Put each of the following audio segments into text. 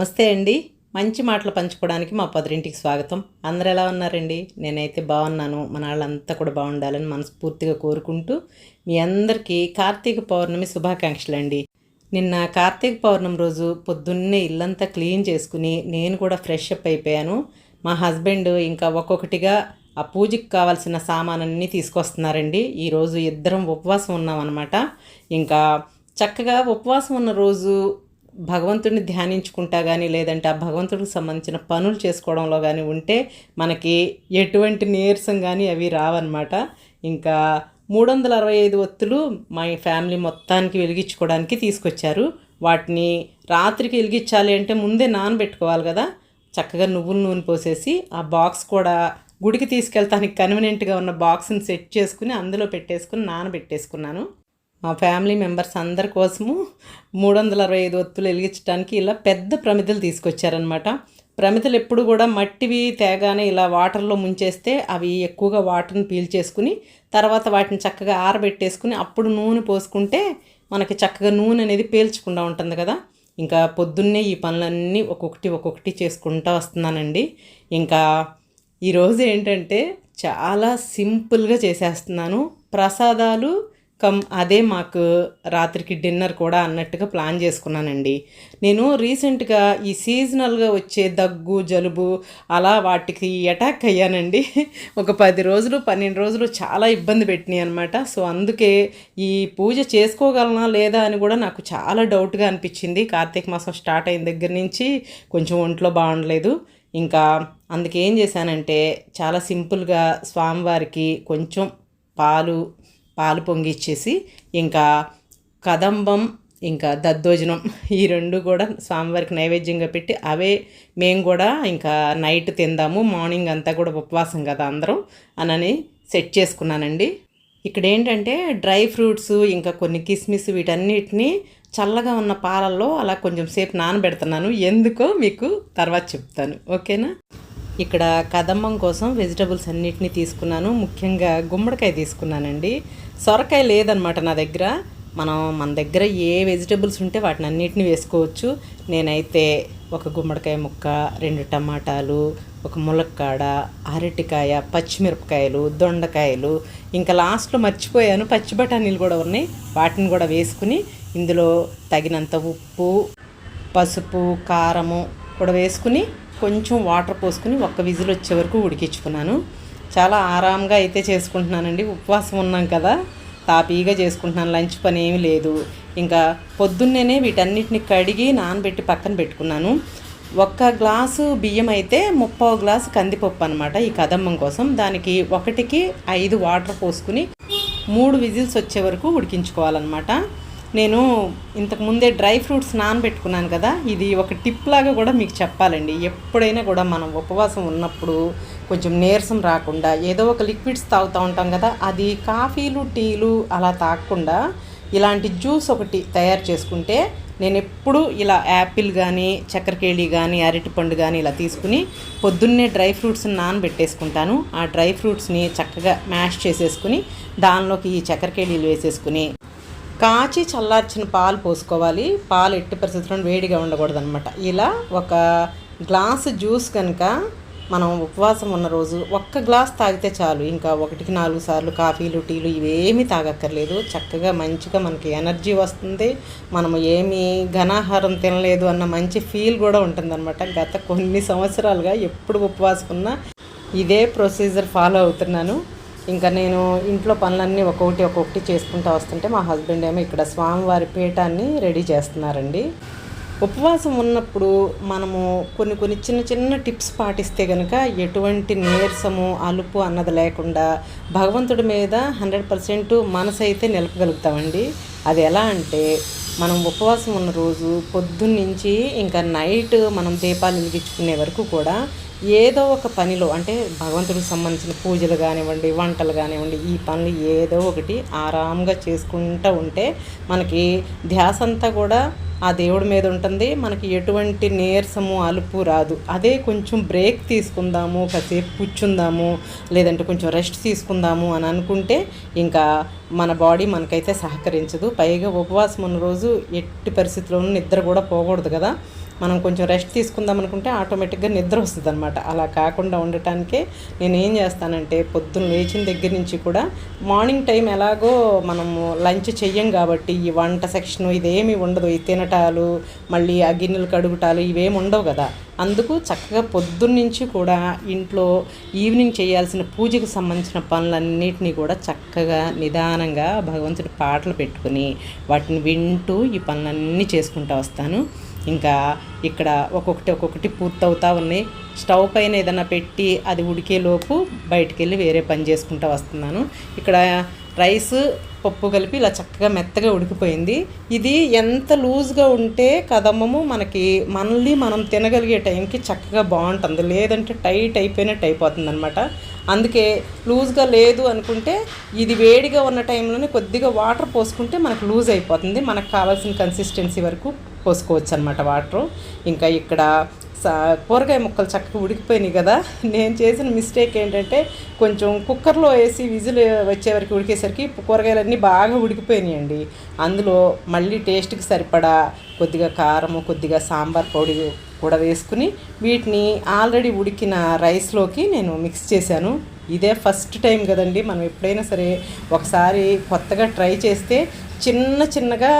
నమస్తే అండి. మంచి మాటలు పంచుకోవడానికి మా పదరింటికి స్వాగతం. అందరు ఎలా ఉన్నారండి? నేనైతే బాగున్నాను. మన వాళ్ళంతా కూడా బాగుండాలని మనస్ఫూర్తిగా కోరుకుంటూ మీ అందరికీ కార్తీక పౌర్ణమి శుభాకాంక్షలు అండి నిన్న కార్తీక పౌర్ణమి రోజు పొద్దున్నే ఇల్లంతా క్లీన్ చేసుకుని నేను కూడా ఫ్రెష్ అప్ అయిపోయాను. మా హస్బెండ్ ఇంకా ఒక్కొక్కటిగా ఆ పూజకి కావాల్సిన సామానన్నీ తీసుకొస్తున్నారండి. ఈరోజు ఇద్దరం ఉపవాసం ఉన్నామన్నమాట. ఇంకా చక్కగా ఉపవాసం ఉన్న రోజు భగవంతుడిని ధ్యానించుకుంటా కానీ లేదంటే ఆ భగవంతుడికి సంబంధించిన పనులు చేసుకోవడంలో కానీ ఉంటే మనకి ఎటువంటి నీరసం కానీ అవి రావన్నమాట. ఇంకా మూడు వందల అరవై ఐదు ఒత్తులు మా ఫ్యామిలీ మొత్తానికి వెలిగించుకోవడానికి తీసుకొచ్చారు. వాటిని రాత్రికి వెలిగించాలి అంటే ముందే నానబెట్టుకోవాలి కదా. చక్కగా నువ్వుల నూనె పోసేసి ఆ బాక్స్ కూడా గుడికి తీసుకెళ్తానికి కన్వీనియంట్గా ఉన్న బాక్స్ని సెట్ చేసుకుని అందులో పెట్టేసుకుని నానబెట్టేసుకున్నాను. మా ఫ్యామిలీ మెంబర్స్ అందరి కోసము మూడు వందల అరవై ఐదు ఒత్తులు వెలిగించడానికి ఇలా పెద్ద ప్రమిదలు తీసుకొచ్చారనమాట ప్రమిదలు ఎప్పుడు కూడా మట్టివి తేగానే ఇలా వాటర్లో ముంచేస్తే అవి ఎక్కువగా వాటర్ని పీల్చేసుకుని తర్వాత వాటిని చక్కగా ఆరబెట్టేసుకుని అప్పుడు నూనె పోసుకుంటే మనకి చక్కగా నూనె అనేది పీల్చకుండా ఉంటుంది కదా. ఇంకా పొద్దున్నే ఈ పనులన్నీ ఒక్కొక్కటి ఒక్కొక్కటి చేసుకుంటూ వస్తున్నానండి. ఇంకా ఈరోజు ఏంటంటే చాలా సింపుల్గా చేసేస్తున్నాను. ప్రసాదాలు కమ్ అదే మాకు రాత్రికి డిన్నర్ కూడా అన్నట్టుగా ప్లాన్ చేసుకున్నానండి. నేను రీసెంట్గా ఈ సీజనల్గా వచ్చే దగ్గు జలుబు అలా వాటికి అటాక్ అయ్యానండి. ఒక పది రోజులు పన్నెండు రోజులు చాలా ఇబ్బంది పెట్టినాయి అనమాట సో అందుకే ఈ పూజ చేసుకోగలనా లేదా అని కూడా నాకు చాలా డౌట్గా అనిపించింది. కార్తీక మాసం స్టార్ట్ అయిన దగ్గర నుంచి కొంచెం ఒంట్లో బాగుండలేదు. ఇంకా అందుకేం చేశానంటే చాలా సింపుల్గా స్వామివారికి కొంచెం పాలు పాలు పొంగిచ్చేసి ఇంకా కదంబం ఇంకా దద్దోజనం ఈ రెండు కూడా స్వామివారికి నైవేద్యంగా పెట్టి అవే మేము కూడా ఇంకా నైట్ తిందాము మార్నింగ్ అంతా కూడా ఉపవాసం కదా అందరం అనని సెట్ చేసుకున్నానండి. ఇక్కడ ఏంటంటే డ్రై ఫ్రూట్స్ ఇంకా కొన్ని కిస్మిస్ వీటన్నిటిని చల్లగా ఉన్న పాలల్లో అలా కొంచెం సేపు నానబెడుతున్నాను. ఎందుకో మీకు తర్వాత చెప్తాను. ఓకేనా? ఇక్కడ కదమ్మం కోసం వెజిటబుల్స్ అన్నిటినీ తీసుకున్నాను. ముఖ్యంగా గుమ్మడికాయ తీసుకున్నానండి. సొరకాయ లేదనమాట నా దగ్గర. మనం మన దగ్గర ఏ వెజిటబుల్స్ ఉంటే వాటిని అన్నిటిని వేసుకోవచ్చు. నేనైతే ఒక గుమ్మడికాయ ముక్క రెండు టమాటాలు ఒక ములక్కాడ అరటికాయ పచ్చిమిరపకాయలు దొండకాయలు. ఇంకా లాస్ట్లో మర్చిపోయాను. పచ్చి బఠానీలు కూడా ఉన్నాయి. వాటిని కూడా వేసుకుని ఇందులో తగినంత ఉప్పు పసుపు కారము కూడా వేసుకుని కొంచెం వాటర్ పోసుకుని ఒక్క విజిల్ వచ్చే వరకు ఉడికించుకున్నాను. చాలా ఆరాంగా అయితే చేసుకుంటున్నానండి. ఉపవాసం ఉన్నాం కదా తాపీగా చేసుకుంటున్నాను. లంచ్ పని ఏమీ లేదు. ఇంకా పొద్దున్నేనే వీటన్నిటిని కడిగి నానబెట్టి పక్కన పెట్టుకున్నాను. ఒక్క గ్లాసు బియ్యం అయితే ముప్పో గ్లాసు కందిపప్పు అనమాట ఈ కదమ్మం కోసం. దానికి ఒకటికి ఐదు వాటర్ పోసుకుని మూడు విజిల్స్ వచ్చే వరకు ఉడికించుకోవాలన్నమాట. నేను ఇంతకు ముందే డ్రై ఫ్రూట్స్ నానబెట్టుకున్నాను కదా ఇది ఒక టిప్ లాగా కూడా మీకు చెప్పాలండి. ఎప్పుడైనా కూడా మనం ఉపవాసం ఉన్నప్పుడు కొంచెం నీరసం రాకుండా ఏదో ఒక లిక్విడ్స్ తాగుతూ ఉంటాం కదా అది కాఫీలు టీలు అలా తాగకుండా ఇలాంటి జ్యూస్ ఒకటి తయారు చేసుకుంటే నేను ఎప్పుడు ఇలా యాపిల్ కానీ చక్కెరకేళి కానీ అరటిపండు కానీ ఇలా తీసుకుని పొద్దున్నే డ్రై ఫ్రూట్స్ని నానబెట్టేసుకుంటాను. ఆ డ్రై ఫ్రూట్స్ని చక్కగా మ్యాష్ చేసేసుకుని దానిలోకి ఈ చక్కెరకేళీలు వేసేసుకుని కాచి చల్లార్చిన పాలు పోసుకోవాలి. పాలు ఎట్టి పరిస్థితుల్లో వేడిగా ఉండకూడదు అనమాట ఇలా ఒక గ్లాసు జ్యూస్ కనుక మనం ఉపవాసం ఉన్న రోజు ఒక్క గ్లాస్ తాగితే చాలు. ఇంకా ఒకటికి నాలుగు సార్లు కాఫీలు టీలు ఇవేమీ తాగక్కర్లేదు. చక్కగా మంచిగా మనకి ఎనర్జీ వస్తుంది. మనము ఏమీ ఘనాహారం తినలేదు అన్న మంచి ఫీల్ కూడా ఉంటుందన్నమాట. గత కొన్ని సంవత్సరాలుగా ఎప్పుడు ఉపవాసం ఉన్నా ఇదే ప్రొసీజర్ ఫాలో అవుతున్నాను. ఇంకా నేను ఇంట్లో పనులన్నీ ఒక్కొక్కటి ఒక్కొక్కటి చేసుకుంటూ వస్తుంటే మా హస్బెండ్ ఏమో ఇక్కడ స్వామివారి పీఠాన్ని రెడీ చేస్తున్నారండి. ఉపవాసం ఉన్నప్పుడు మనము కొన్ని కొన్ని చిన్న చిన్న టిప్స్ పాటిస్తే కనుక ఎటువంటి నీరసము అలుపు అన్నది లేకుండా భగవంతుడి మీద హండ్రెడ్ పర్సెంట్ మనసు అయితే నిలపగలుగుతామండి. అది ఎలా అంటే మనం ఉపవాసం ఉన్న రోజు పొద్దున్నుంచి ఇంకా నైట్ మనం దీపాలు వెలిగించుకునే వరకు కూడా ఏదో ఒక పనిలో అంటే భగవంతుడికి సంబంధించిన పూజలు కానివ్వండి వంటలు కానివ్వండి ఈ పనులు ఏదో ఒకటి ఆరాంగా చేసుకుంటూ ఉంటే మనకి ధ్యాస అంతా కూడా ఆ దేవుడి మీద ఉంటుంది. మనకి ఎటువంటి నీరసము అలుపు రాదు. అదే కొంచెం బ్రేక్ తీసుకుందాము కాసేపు కూర్చుందాము లేదంటే కొంచెం రెస్ట్ తీసుకుందాము అని అనుకుంటే ఇంకా మన బాడీ మనకైతే సహకరించదు. పైగా ఉపవాసం ఉన్న రోజు ఎట్టి పరిస్థితుల్లోనూ నిద్ర కూడా పోకూడదు కదా. మనం కొంచెం రెస్ట్ తీసుకుందాం అనుకుంటే ఆటోమేటిక్గా నిద్ర వస్తుంది అనమాట అలా కాకుండా ఉండటానికే నేను ఏం చేస్తానంటే పొద్దున్న లేచిన దగ్గర నుంచి కూడా మార్నింగ్ టైం ఎలాగో మనము లంచ్ చెయ్యం కాబట్టి ఈ వంట సెక్షన్ ఇదేమి ఉండదు. ఈ తినటాలు మళ్ళీ ఆ గిన్నెలు కడుగుటాలు ఇవేమి ఉండవు కదా. అందుకు చక్కగా పొద్దున్నుంచి కూడా ఇంట్లో ఈవినింగ్ చేయాల్సిన పూజకు సంబంధించిన పనులన్నిటినీ కూడా చక్కగా నిదానంగా భగవంతుడి పాటలు పెట్టుకుని వాటిని వింటూ ఈ పనులన్నీ చేసుకుంటూ వస్తాను. ఇంకా ఇక్కడ ఒక్కొక్కటి ఒక్కొక్కటి పూర్తవుతా ఉన్నాయి. స్టవ్ పైన ఏదైనా పెట్టి అది ఉడికేలోపు బయటికి వెళ్ళి వేరే పని చేసుకుంటూ వస్తున్నాను. ఇక్కడ రైస్ పప్పు కలిపి ఇలా చక్కగా మెత్తగా ఉడికిపోయింది. ఇది ఎంత లూజ్గా ఉంటే కదమ్మము మనకి మనల్ని మనం తినగలిగే టైంకి చక్కగా బాగుంటుంది. లేదంటే టైట్ అయిపోయినట్టు అయిపోతుంది అనమాట అందుకే లూజ్గా లేదు అనుకుంటే ఇది వేడిగా ఉన్న టైంలోనే కొద్దిగా వాటర్ పోసుకుంటే మనకు లూజ్ అయిపోతుంది. మనకు కావాల్సిన కన్సిస్టెన్సీ వరకు పోసుకోవచ్చు అనమాట వాటరు. ఇంకా ఇక్కడ సా కూరగాయ ముక్కలు చక్కగా ఉడికిపోయినాయి కదా. నేను చేసిన మిస్టేక్ ఏంటంటే కొంచెం కుక్కర్లో వేసి విజిల్ వచ్చే వరకు ఉడికేసరికి కూరగాయలన్నీ బాగా ఉడికిపోయినాయండి. అందులో మళ్ళీ టేస్ట్కి సరిపడా కొద్దిగా కారము కొద్దిగా సాంబార్ పొడి కూడా వేసుకుని వీటిని ఆల్రెడీ ఉడికిన రైస్లోకి నేను మిక్స్ చేశాను. ఇదే ఫస్ట్ టైం కదండి. మనం ఎప్పుడైనా సరే ఒకసారి కొత్తగా ట్రై చేస్తే చిన్న చిన్నగా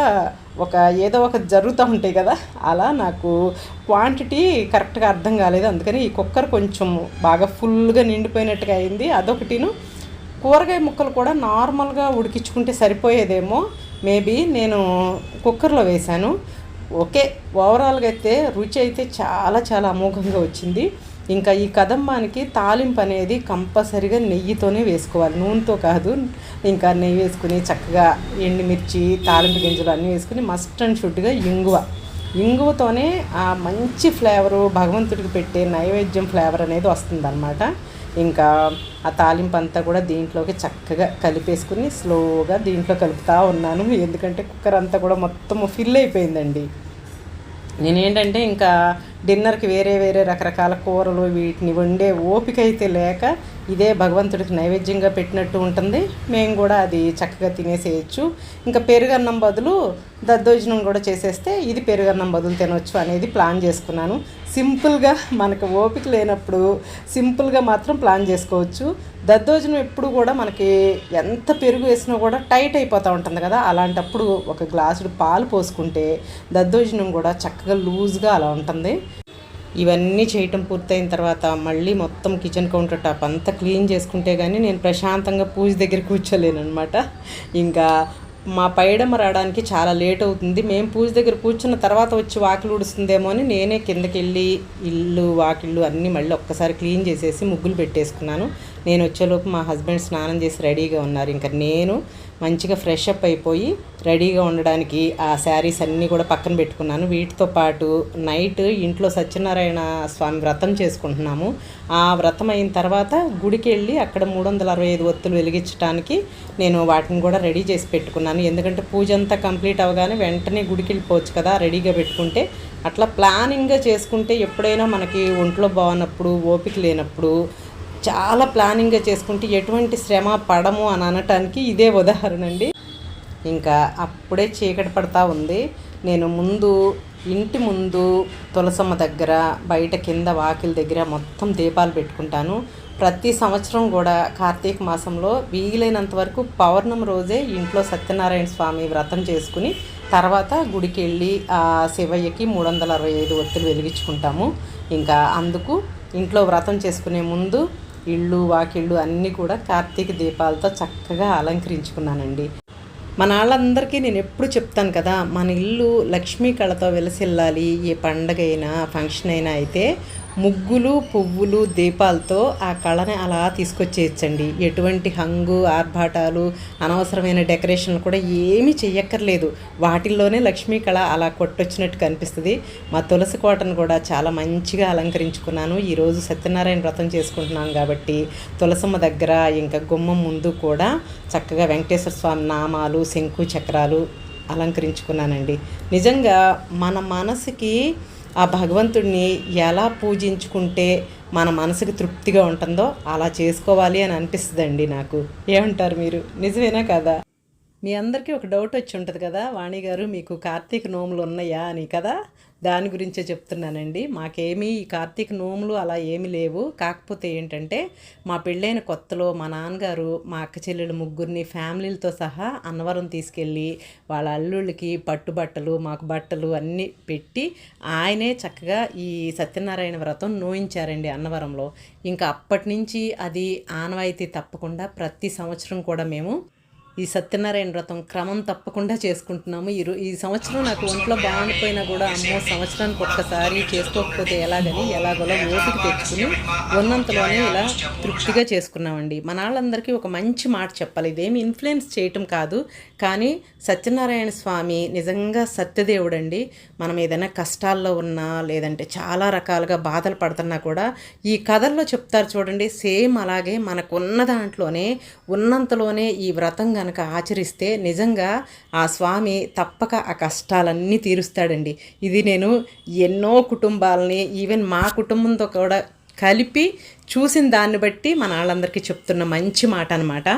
ఒక ఏదో ఒక జరుగుతూ ఉంటాయి కదా అలా నాకు క్వాంటిటీ కరెక్ట్గా అర్థం కాలేదు. అందుకని ఈ కుక్కర్ కొంచెం బాగా ఫుల్గా నిండిపోయినట్టుగా అయింది. అదొకటిను కూరగాయ ముక్కలు కూడా నార్మల్గా ఉడికించుకుంటే సరిపోయేదేమో. మేబీ నేను కుక్కర్లో వేశాను. ఓకే ఓవరాల్గా అయితే రుచి అయితే చాలా చాలా అమోఘంగా వచ్చింది. ఇంకా ఈ కదంబానికి తాలింపు అనేది కంపల్సరిగా నెయ్యితోనే వేసుకోవాలి. నూనెతో కాదు ఇంకా నెయ్యి వేసుకుని చక్కగా ఎండుమిర్చి తాలింపు గింజలు అన్నీ వేసుకుని మస్ట్ అండ్ షుడ్గా ఇంగువ. ఇంగువతోనే ఆ మంచి ఫ్లేవరు భగవంతుడికి పెట్టే నైవేద్యం ఫ్లేవర్ అనేది వస్తుందన్నమాట. ఇంకా ఆ తాలింపు అంతా కూడా దీంట్లోకి చక్కగా కలిపేసుకుని స్లోగా దీంట్లో కలుపుతూ ఉన్నాను. ఎందుకంటే కుక్కర్ అంతా కూడా మొత్తం ఫిల్ అయిపోయిందండి. నేనేంటంటే ఇంకా డిన్నర్కి వేరే వేరే రకరకాల కూరలు వీటిని వండే ఓపిక అయితే లేక ఇదే భగవంతుడికి నైవేద్యంగా పెట్టినట్టు ఉంటుంది. మేము కూడా అది చక్కగా తినేసేయచ్చు. ఇంకా పెరుగన్నం బదులు దద్దోజనం కూడా చేసేస్తే ఇది పెరుగన్నం బదులు తినవచ్చు అనేది ప్లాన్ చేసుకున్నాను. సింపుల్గా మనకు ఓపిక లేనప్పుడు సింపుల్గా మాత్రం ప్లాన్ చేసుకోవచ్చు. దద్దోజనం ఎప్పుడు కూడా మనకి ఎంత పెరుగు వేసినా కూడా టైట్ అయిపోతూ ఉంటుంది కదా. అలాంటప్పుడు ఒక గ్లాసుడు పాలు పోసుకుంటే దద్దోజనం కూడా చక్కగా లూజ్గా అలా ఉంటుంది. ఇవన్నీ చేయటం పూర్తయిన తర్వాత మళ్ళీ మొత్తం కిచెన్ కౌంటర్ టాప్ అంతా క్లీన్ చేసుకుంటే కానీ నేను ప్రశాంతంగా పూజ దగ్గర కూర్చోలేనమాట ఇంకా మా పైడమ్మ రావడానికి చాలా లేట్ అవుతుంది. మేము పూజ దగ్గర కూర్చున్న తర్వాత వచ్చి వాకిలు ఉడుస్తుందేమో అని నేనే కిందకి వెళ్ళి ఇల్లు వాకిళ్ళు అన్నీ మళ్ళీ ఒక్కసారి క్లీన్ చేసేసి ముగ్గులు పెట్టేసుకున్నాను. నేను వచ్చేలోపు మా హస్బెండ్ స్నానం చేసి రెడీగా ఉన్నారు. ఇంకా నేను మంచిగా ఫ్రెష్ అప్ అయిపోయి రెడీగా ఉండడానికి ఆ శారీస్ అన్నీ కూడా పక్కన పెట్టుకున్నాను. వీటితో పాటు నైట్ ఇంట్లో సత్యనారాయణ స్వామి వ్రతం చేసుకుంటున్నాము. ఆ వ్రతం అయిన తర్వాత గుడికి వెళ్ళి అక్కడ మూడు వందల అరవై ఐదు ఒత్తులు వెలిగించడానికి నేను వాటిని కూడా రెడీ చేసి పెట్టుకున్నాను. ఎందుకంటే పూజ అంతా కంప్లీట్ అవగానే వెంటనే గుడికి వెళ్ళిపోవచ్చు కదా రెడీగా పెట్టుకుంటే. అట్లా ప్లానింగ్గా చేసుకుంటే ఎప్పుడైనా మనకి ఒంట్లో బాగున్నప్పుడు ఓపిక లేనప్పుడు చాలా ప్లానింగ్గా చేసుకుంటే ఎటువంటి శ్రమ పడము అని అనటానికి ఇదే ఉదాహరణ అండి. ఇంకా అప్పుడే చీకటి పడతా ఉంది. నేను ముందు ఇంటి ముందు తులసమ్మ దగ్గర బయట కింద వాకిల దగ్గర మొత్తం దీపాలు పెట్టుకుంటాను. ప్రతి సంవత్సరం కూడా కార్తీక మాసంలో వీలైనంత వరకు పౌర్ణమి రోజే ఇంట్లో సత్యనారాయణ స్వామి వ్రతం చేసుకుని తర్వాత గుడికి వెళ్ళి ఆ శివయ్యకి మూడు వందల అరవై ఐదు ఒత్తులు వెలిగించుకుంటాము. ఇంకా అందుకు ఇంట్లో వ్రతం చేసుకునే ముందు ఇళ్ళు వాకిళ్ళు అన్నీ కూడా కార్తీక దీపాలతో చక్కగా అలంకరించుకున్నానండి. మన వాళ్ళందరికీ నేను ఎప్పుడు చెప్తాను కదా మన ఇల్లు లక్ష్మీ కళతో వెలసిల్లాలి. ఏ పండగ అయినా ఫంక్షన్ అయినా అయితే ముగ్గులు పువ్వులు దీపాలతో ఆ కళని అలా తీసుకొచ్చేయచ్చండి. ఎటువంటి హంగు ఆర్భాటాలు అనవసరమైన డెకరేషన్లు కూడా ఏమీ చెయ్యక్కర్లేదు. వాటిల్లోనే లక్ష్మీ కళ అలా కొట్టొచ్చినట్టు కనిపిస్తుంది. మా తులసి కోటను కూడా చాలా మంచిగా అలంకరించుకున్నాను. ఈరోజు సత్యనారాయణ వ్రతం చేసుకుంటున్నాను కాబట్టి తులసమ్మ దగ్గర ఇంకా గుమ్మం ముందు కూడా చక్కగా వెంకటేశ్వర స్వామి నామాలు శంకు చక్రాలు అలంకరించుకున్నానండి. నిజంగా మన మనసుకి ఆ భగవంతుడిని ఎలా పూజించుకుంటే మన మనసుకి తృప్తిగా ఉంటుందో అలా చేసుకోవాలి అని అనిపిస్తుందండి నాకు. ఏమంటారు మీరు? నిజమేనా కదా? మీ అందరికీ ఒక డౌట్ వచ్చి ఉంటుంది కదా వాణి గారు మీకు కార్తీక నోములు ఉన్నాయా అని కదా? దాని గురించే చెప్తున్నానండి. మాకేమీ ఈ కార్తీక నోములు అలా ఏమీ లేవు. కాకపోతే ఏంటంటే మా పెళ్ళైన కొత్తలో మా నాన్నగారు మా అక్క చెల్లెలు ముగ్గురిని ఫ్యామిలీలతో సహా అన్నవరం తీసుకెళ్ళి వాళ్ళ అల్లుళ్ళకి పట్టుబట్టలు మాకు బట్టలు అన్నీ పెట్టి ఆయనే చక్కగా ఈ సత్యనారాయణ వ్రతం నోయించారండి అన్నవరంలో. ఇంకా అప్పటి నుంచి అది ఆనవాయితీ తప్పకుండా ప్రతి సంవత్సరం కూడా మేము ఈ సత్యనారాయణ వ్రతం క్రమం తప్పకుండా చేసుకుంటున్నాము. ఈ ఈ సంవత్సరం నాకు ఒంట్లో బాగుండిపోయినా కూడా అమ్మో సంవత్సరానికి ఒక్కసారి చేసుకోకపోతే ఎలాగని ఎలాగోలా ఓపిక తెచ్చుకుని ఉన్నంతలోనే ఇలా తృప్తిగా చేసుకున్నామండి. మన వాళ్ళందరికీ ఒక మంచి మాట చెప్పాలి. ఇదేమి ఇన్ఫ్లుయెన్స్ చేయటం కాదు. కానీ సత్యనారాయణ స్వామి నిజంగా సత్యదేవుడండి. మనం ఏదైనా కష్టాల్లో ఉన్నా లేదంటే చాలా రకాలుగా బాధలు పడుతున్నా కూడా ఈ కథల్లో చెప్తారు చూడండి సేమ్ అలాగే మనకున్న దాంట్లోనే ఉన్నంతలోనే ఈ వ్రతం కనుక ఆచరిస్తే నిజంగా ఆ స్వామి తప్పక ఆ కష్టాలన్నీ తీరుస్తాడండి. ఇది నేను ఎన్నో కుటుంబాలని ఈవెన్ మా కుటుంబంతో కూడా కలిపి చూసిన దాన్ని బట్టి మన వాళ్ళందరికీ చెప్తున్న మంచి మాట అనమాట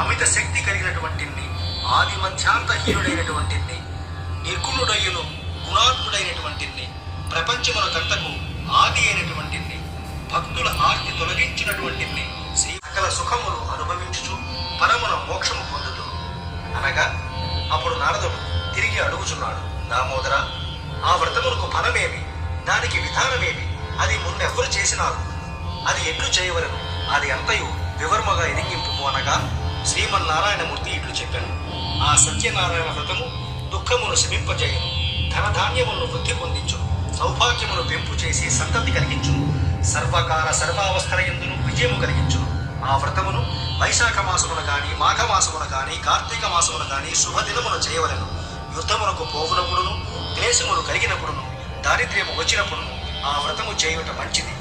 అమిత శక్తి కలిగినటువంటి ఆది మధ్యాంతహీనుడైనటువంటి నిర్గుణుడయ్యును గుణాత్ముడైనటువంటి ప్రపంచమునకంతకు ఆది అయినటువంటి భక్తుల ఆస్తి తొలగించినటువంటి సకల సుఖములు అనుభవించుచు పరమున మోక్షము పొందుతూ అనగా అప్పుడు నారదుడు తిరిగి అడుగుచున్నాడు దామోదర ఆ వ్రతములకు ఫలమేమి? దానికి విధానమేమి? అది మున్నెవ్వరు చేసినారు? అది ఎట్లు చేయవలను? అది ఎంతయు వివర్మగా ఎదిగింపు అనగా శ్రీమన్నారాయణమూర్తి ఇట్లు చెప్పాను ఆ సత్యనారాయణ వ్రతము దుఃఖమును శమింపజేయను. ధనధాన్యములను వృద్ధి పొందించు సౌభాగ్యమును పెంపు చేసి సంతతి కలిగించు సర్వకాల సర్వావస్థల ఎందును విజయము కలిగించు ఆ వ్రతమును వైశాఖ మాసమున కానీ మాఘ మాసమున కార్తీక మాసమున కానీ శుభదినమున చేయవలెను. యుద్ధమునకు పోవునప్పుడును క్లేశములు కలిగినప్పుడును దారిద్ర్యము వచ్చినప్పుడును ఆ వ్రతము చేయుట మంచిది.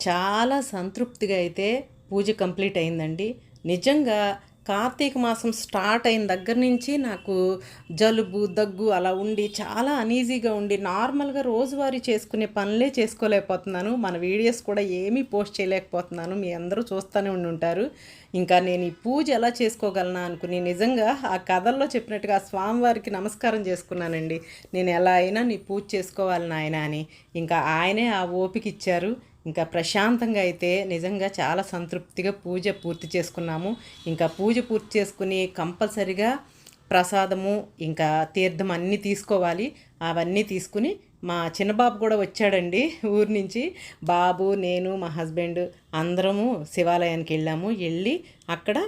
చాలా సంతృప్తిగా అయితే పూజ కంప్లీట్ అయిందండి. నిజంగా కార్తీక మాసం స్టార్ట్ అయిన దగ్గర నుంచి నాకు జలుబు దగ్గు అలా ఉండి చాలా అనీజీగా ఉండి నార్మల్గా రోజువారీ చేసుకునే పనులే చేసుకోలేకపోతున్నాను. మన వీడియోస్ కూడా ఏమీ పోస్ట్ చేయలేకపోతున్నాను. మీ అందరూ చూస్తూనే ఉండి ఉంటారు. ఇంకా నేను ఈ పూజ ఎలా చేసుకోగలనా అనుకుని నిజంగా ఆ కథల్లో చెప్పినట్టుగా స్వామివారికి నమస్కారం చేసుకున్నానండి. నేను ఎలా అయినా నీ పూజ చేసుకోవాలి నాయన అని. ఇంకా ఆయనే ఆ ఓపిక ఇచ్చారు. ఇంకా ప్రశాంతంగా అయితే నిజంగా చాలా సంతృప్తిగా పూజ పూర్తి చేసుకున్నాము. ఇంకా పూజ పూర్తి చేసుకుని కంపల్సరిగా ప్రసాదము ఇంకా తీర్థం అన్నీ తీసుకోవాలి. అవన్నీ తీసుకుని మా చిన్నబాబు కూడా వచ్చాడండి ఊరి నుంచి. బాబు నేను మా హస్బెండ్ అందరము శివాలయానికి వెళ్ళాము. వెళ్ళి అక్కడ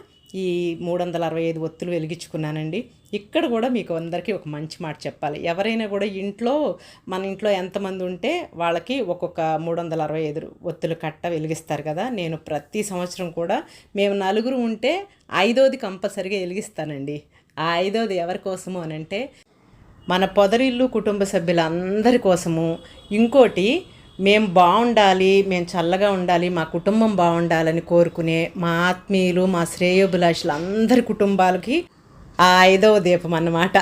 ఈ మూడు వందల అరవై ఐదు ఒత్తులు వెలిగించుకున్నానండి. ఇక్కడ కూడా మీకు అందరికీ ఒక మంచి మాట చెప్పాలి. ఎవరైనా కూడా ఇంట్లో మన ఇంట్లో ఎంతమంది ఉంటే వాళ్ళకి ఒక్కొక్క మూడు వందల అరవై ఐదు ఒత్తులు కట్ట వెలిగిస్తారు కదా. నేను ప్రతి సంవత్సరం కూడా మేము నలుగురు ఉంటే ఐదోది కంపల్సరిగా వెలిగిస్తానండి. ఆ ఐదోది ఎవరి కోసము అని అంటే మన పొదరిల్లు కుటుంబ సభ్యులందరి కోసము. ఇంకోటి మేము బాగుండాలి మేము చల్లగా ఉండాలి మా కుటుంబం బాగుండాలని కోరుకునే మా ఆత్మీయులు మా శ్రేయోభిలాషులు అందరి కుటుంబాలకి ఆ ఐదవ దీపం అన్నమాట.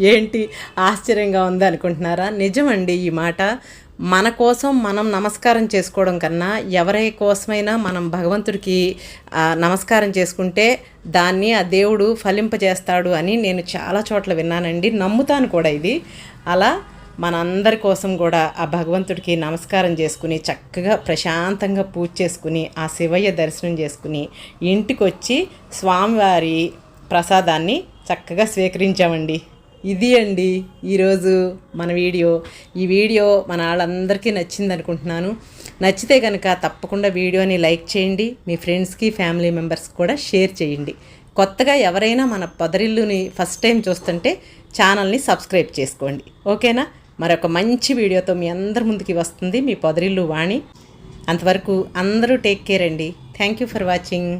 ఏంటి? ఆశ్చర్యంగా ఉంది అనుకుంటున్నారా? నిజమండి ఈ మాట. మన కోసం మనం నమస్కారం చేసుకోవడం కన్నా ఎవరి కోసమైనా మనం భగవంతుడికి నమస్కారం చేసుకుంటే దాన్ని ఆ దేవుడు ఫలింపజేస్తాడు అని నేను చాలా చోట్ల విన్నానండి. నమ్ముతాను కూడా ఇది. అలా మనందరి కోసం కూడా ఆ భగవంతుడికి నమస్కారం చేసుకుని చక్కగా ప్రశాంతంగా పూజ చేసుకుని ఆ శివయ్య దర్శనం చేసుకుని ఇంటికి వచ్చి స్వామివారి ప్రసాదాన్ని చక్కగా స్వీకరించామండి. ఇది అండి ఈరోజు మన వీడియో. ఈ వీడియో మన వాళ్ళందరికీ నచ్చింది అనుకుంటున్నాను. నచ్చితే కనుక తప్పకుండా వీడియోని లైక్ చేయండి. మీ ఫ్రెండ్స్కి ఫ్యామిలీ మెంబర్స్కి కూడా షేర్ చేయండి. కొత్తగా ఎవరైనా మన పొదరిల్లుని ఫస్ట్ టైం చూస్తుంటే ఛానల్ని సబ్స్క్రైబ్ చేసుకోండి. ఓకేనా? మరొక మంచి వీడియోతో మీ అందరి ముందుకి వస్తుంది మీ పొదరిల్లు వాణి. అంతవరకు అందరూ టేక్ కేర్ అండి. Thank you for watching.